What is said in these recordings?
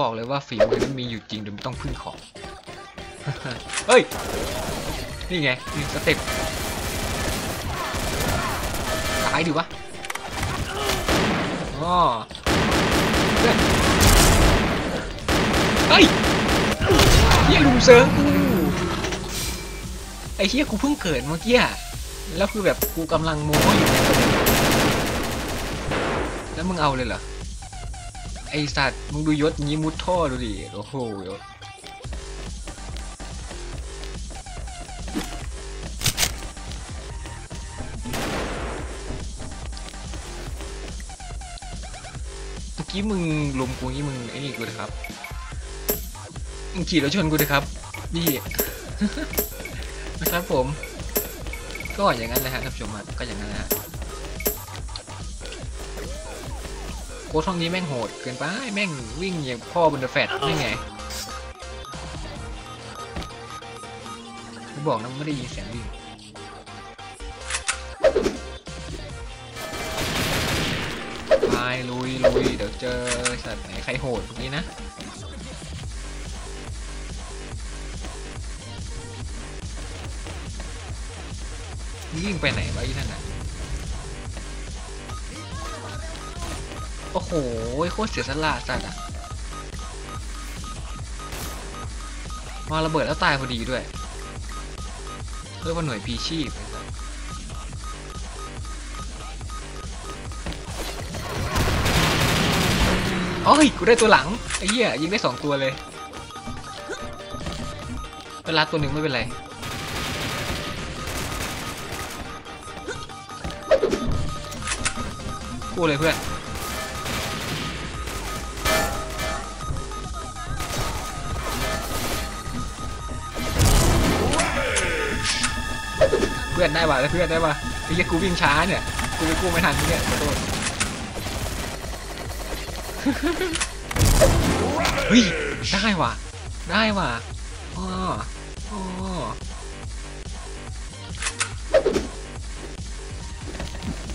บอกเลยว่าฝีมือนั้นมีอยู่จริงโดยไม่ต้องพึ่งของ เฮ้ย นี่ไงนี่สเต็ปตายดิวะอ๋อเฮ้ยเฮียลุมเซิร์ฟกูไอ้เฮียกูเพิ่งเกิดเมื่อกี้แล้วคือแบบกูกำลังโม้อยู่แล้วมึงเอาเลยเหรอ ไอสัตว์มึงดูยศงี้มุดท่อดูดิโอ้โหยศเมื่อกี้มึงลมกูงี้มึงไอ้นี่กูนะครับมึงขี่รถชนกูนะครับพี่ นะครับผม ก็อย่างนั้นเลยฮะท่านผู้ชมครับก็อย่างนั้นนะฮะ ค้ชห้องนี้แม่งโหดเกินไปแม่งวิ่งอย่างพ่อบนเดอะแฟตนี่ไงไม่บอกนะไม่ได้ยินเสียงวิ่งไปลุยลุยเดี๋ยวเจอสัตว์ไหนใครโหดพวกนี้นะวิ่งไปไหนวะอีนั่นน่ะ โอ้โหโคตรเสียสละสัตว์อะมาระเบิดแล้วตายพอดีด้วยเรียกว่าหน่วยพีชีพไอ้สัสโอ้ย กูได้ตัวหลัง ไอ้เหี้ยยิงได้สองตัวเลยเวลาตัวหนึ่งไม่เป็นไร กูเลยเพื่อน พื่อนได้ป่ะเพื่อนได้ป่ะไอ้เหี้ยกูวิ่งช้าเนี่ยกูไปกู้ไม่ทันเนี่ยขอโทษเฮ้ยได้ว่ะได้ว่ะอ๋ออ๋อ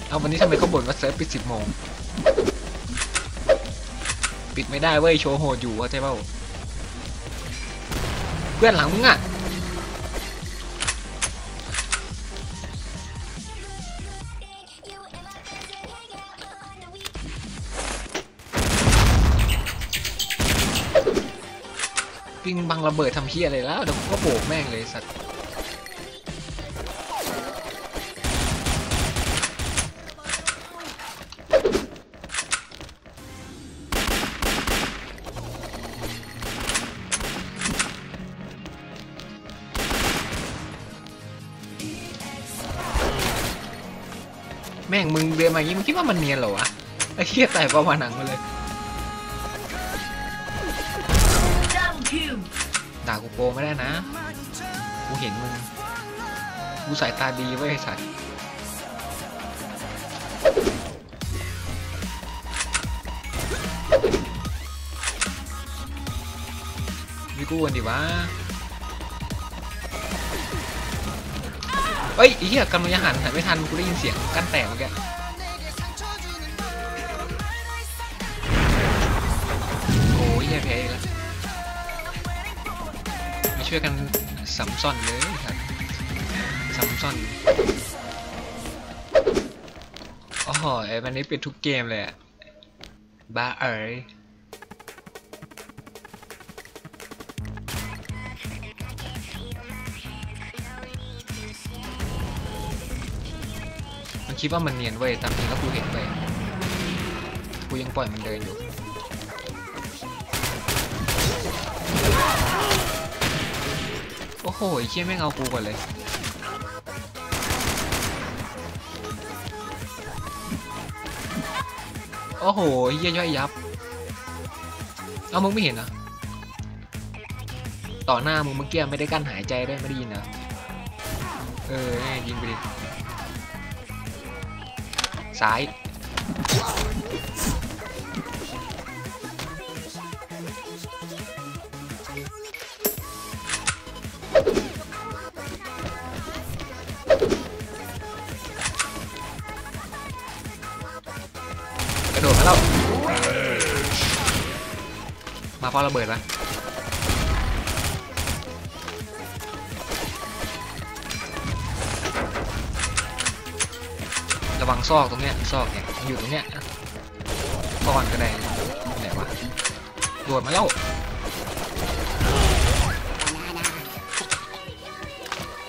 เอาวันนี้ทำไมเขาบ่นว่าเซิร์ฟปิดสิบโมงปิดไม่ได้เว้ยโชว์โหดอยู่เข้าใจเปล่าเพื่อนหลังมึงอะ ปิงบังระเบิดทำเฮียอะไรแล้วเดี๋ยวกูก็โบกแม่งเลยสัตว์แม่งมึงเดินมาอย่างงี้มึงคิดว่ามันเนียนเหรอวะไอ้เหี้ยแต่ประมาหนังมาเลย ด่ากูโปไม่ได้นะ กูเห็นมึง กูสายตาดีเว้ยไอสัตว์วิกูกันดิวะเฮ้ยอ้เหี้ยกำลังจะหันหันไม่ทันกูได้ยินเสียงกั้นแตกเมื่อกี้โอ้ยเหี้ยแพ้แล้ว ช่วยกันสัมซ่อนเลยครับสัมซ่อนโอ้โหไอ้วันนี้ป็นทุกเกมเลยอะบ้าเอ๋ยมันคิดว่ามันเนียนเว้ยตามจริงแล้วกูเห็นเว้ยกูยังปล่อยมันเดินอยู่ โอ้โหไอ้เชี่ยแม่งเอากูก่อนเลยโอ้โหเหี้ยย่อยยับ เอามึงไม่เห็นเหรอต่อหน้ามึงเมื่อกี้ไม่ได้กั้นหายใจด้วยไม่ได้ยินเหรอเออนี่ยิงไปดิซ้าย มาแล้วมามาเฝ้าระเบิดปะระวังซอกตรงเนี้ยซอกเนี่ยอยู่ตรงเนี้ยก่อนก็ได้ไหนวะโดดมาแล้ว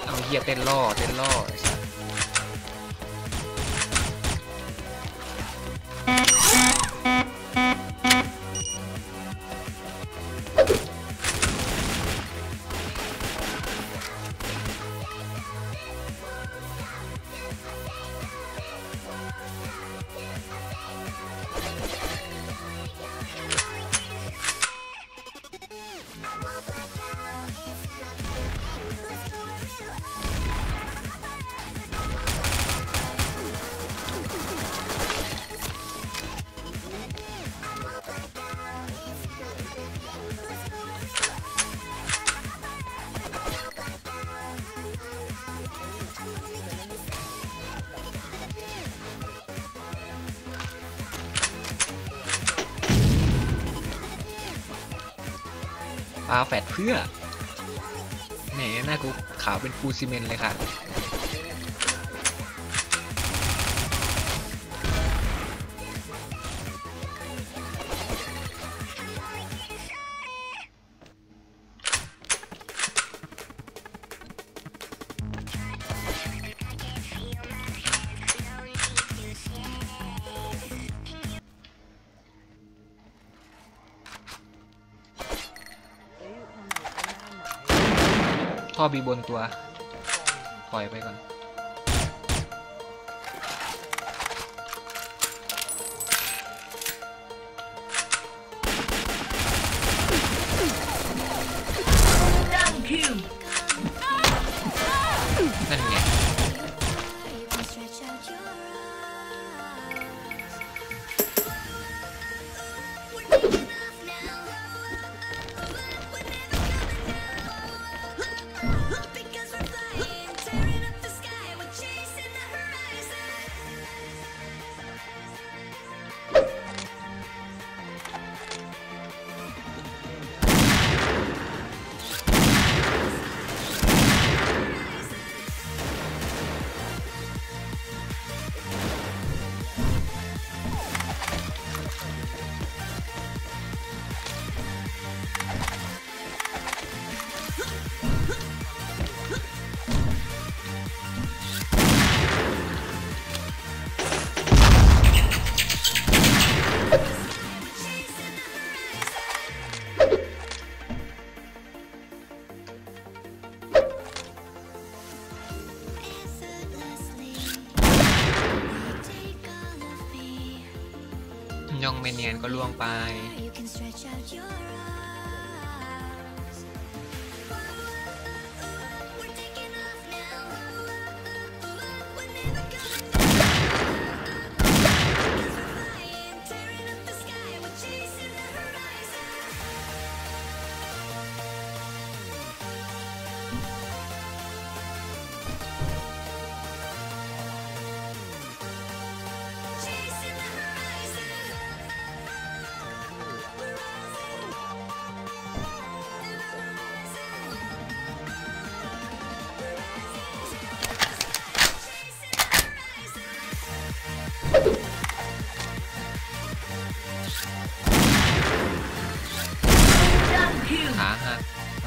เอาเฮียเต้นล่อเต้นล่อาแฟดเพื่อแหมหน้ากูขาวเป็นฟูซิเมนต์เลยค่ะ ท่อบีบนตัว ปล่อยไปก่อน ยองไม่เนียนก็ล่วงไป หักไป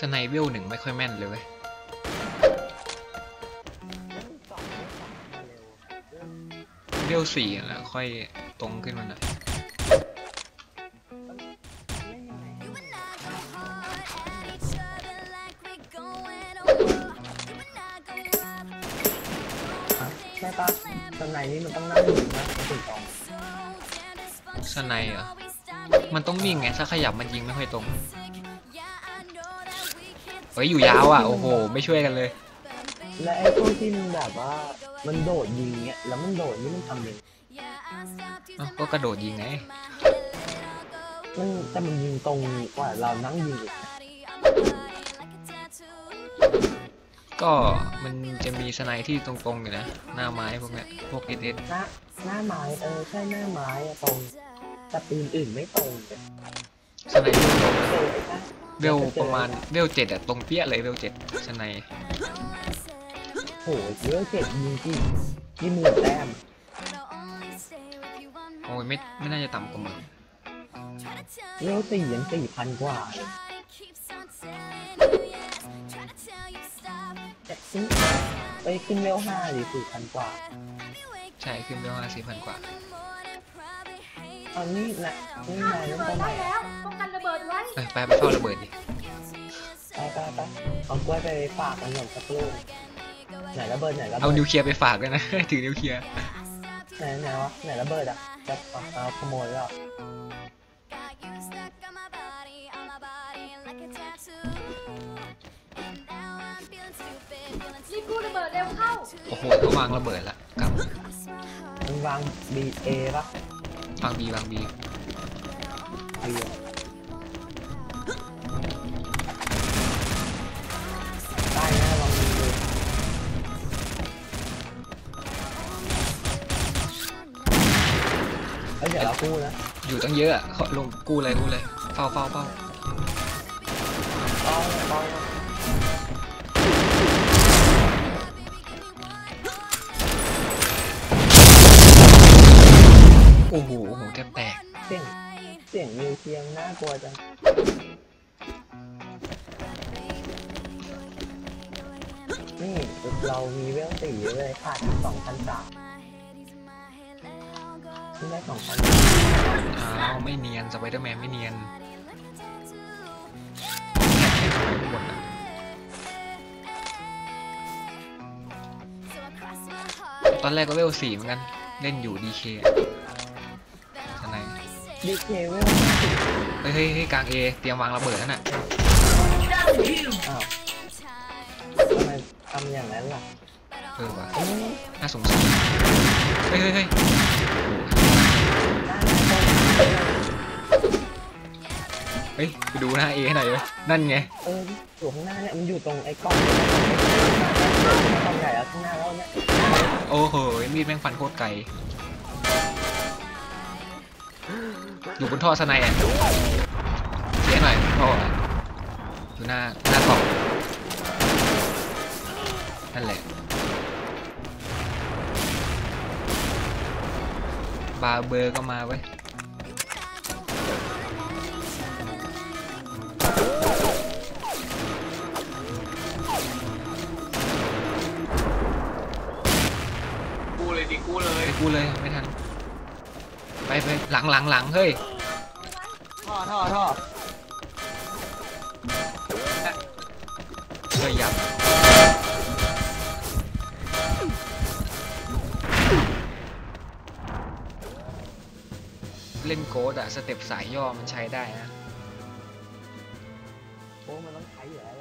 สไนเวลหนึ่งไม่ค่อยแม่นเลยเว้ยเวลสี่แล้วค่อยตรงขึ้นมาหน่อย You and I go hard at each other like we're going to war. You and I go rough. ใช่ช่ปะตอนไหนนี่มันต้องนั่งอยู่นะมันถึงตรงสไนเหรอ มันต้องนิ่งไง ถ้าขยับมันยิงไม่ค่อยตรง เฮ้ยอยู่ยาวอะโอ้โห ไม่ช่วยกันเลย และไอ้พวกที่มันแบบว่ามันโดดยิงเงี้ยแล้วมันโดดนี่มันทำยังไงเอ้าก็กระโดดยิงไง มันแต่มันยิงตรงกว่าเรานั่งยิงอีกก็มันจะมีสไนที่ตรงๆอยู่นะ หน้าไม้พวกเนี้ยพวกเอสเอสหน้าหน้าไม้เออใช่หน้าไม้อะตรงแต่ปืนอื่นไม่ตรงเลยสไนที่ตรง เจอไอ้จ้าเวลประมาณเวลเจ็ดอะตรงเปี้ยเลยเวลเจ็ดสไนโหเยอะเจ็ดยิงกี่ยี่หมื่นแต้มโอ้ยไม่ไม่น่าจะต่ำกว่าหมื่นเลี้ยวสี่ยังสี่พันกว่าเลยแต่ขึ้นไปขึ้นเลี้ยวห้าหรือสี่พันกว่า ใช่ขึ้นเวลห้าสี่พันกว่าตอนนี้นะนี่นายเล่นตอนไหนได้แล้วป้องกันระเบิด ไว้เอ้ยไปไปเข้าระเบิดดิไปไปไปเอากล้วยไปฝากกันหน่อยสักลูกไหนระเบิดไหนระเอาเบิดนิวเคลียร์ไปฝากด้วยนะถือนิวเคลียร์ไหนไหนวะไหนระเบิดอะจะเอาเอาขโมยแล้วรีบกู้ระเบิดเร็วเข้า โอ้โหเขาวางระเบิดละกลับมันวาง B A ปะวางบีวางบีเบีย เฮ้ยเดี๋ยวเรากู้นะอยู่ตั้งเยอะอะเขาลงกู้เลยกู้เลยเฝ้าเฝ้าเฝ้าต้องต้องโอ้โหโอ้โหแทบแตกเสียงเสียงนิวเคลียร์น่ากลัวจังนี่เรามีเวลสี่เลยขาดสองพันสาม นี่ได้สองพันอ้าวไม่เนียนสไปเดอร์แมนไม่เนียนหมดอะตอนแรกก็เวลสี่เหมือนกัน เล่นอยู่ดีเคสไนดีเคเวลเฮ้ยเฮ้ยเฮ้ยกลางเอเตรียมวางระเบิดนั่นน่ะ Double kill อ้าวทำไมทำอย่างนั้นล่ะเออว่ะอืมน่าสงสารเฮ้ยเฮ้ยเฮ้ยน่าน่าจะ เฮ้ยไปดูหน้าเอให้หน่อยเว้ยนั่นไงเอออยู่ข้างหน้าเนี่ยมันอยู่ตรงไอ้กล้องกล้องใหญ่แล้วข้างหน้าแล้วเนี่ยโอ้โหมีดแม่งฟันโคตรไกลอยู่บนท่อสไนอะเสียหน่อยท่ออะอยู่หน้าหน้ากล่องนั่นแหละ บาร์เบอร์ก็มาเว้ยกูเลยดิกูเลย ไปกูเลยไม่ทัน ไปไปหลังหลังหลังเฮ้ย ท่อท่อท่อช่วยยับ เล่นโกดอะสเต็ปสายย่อมันใช้ได้นะโอ้มันต้องใช้อยู่แล้ว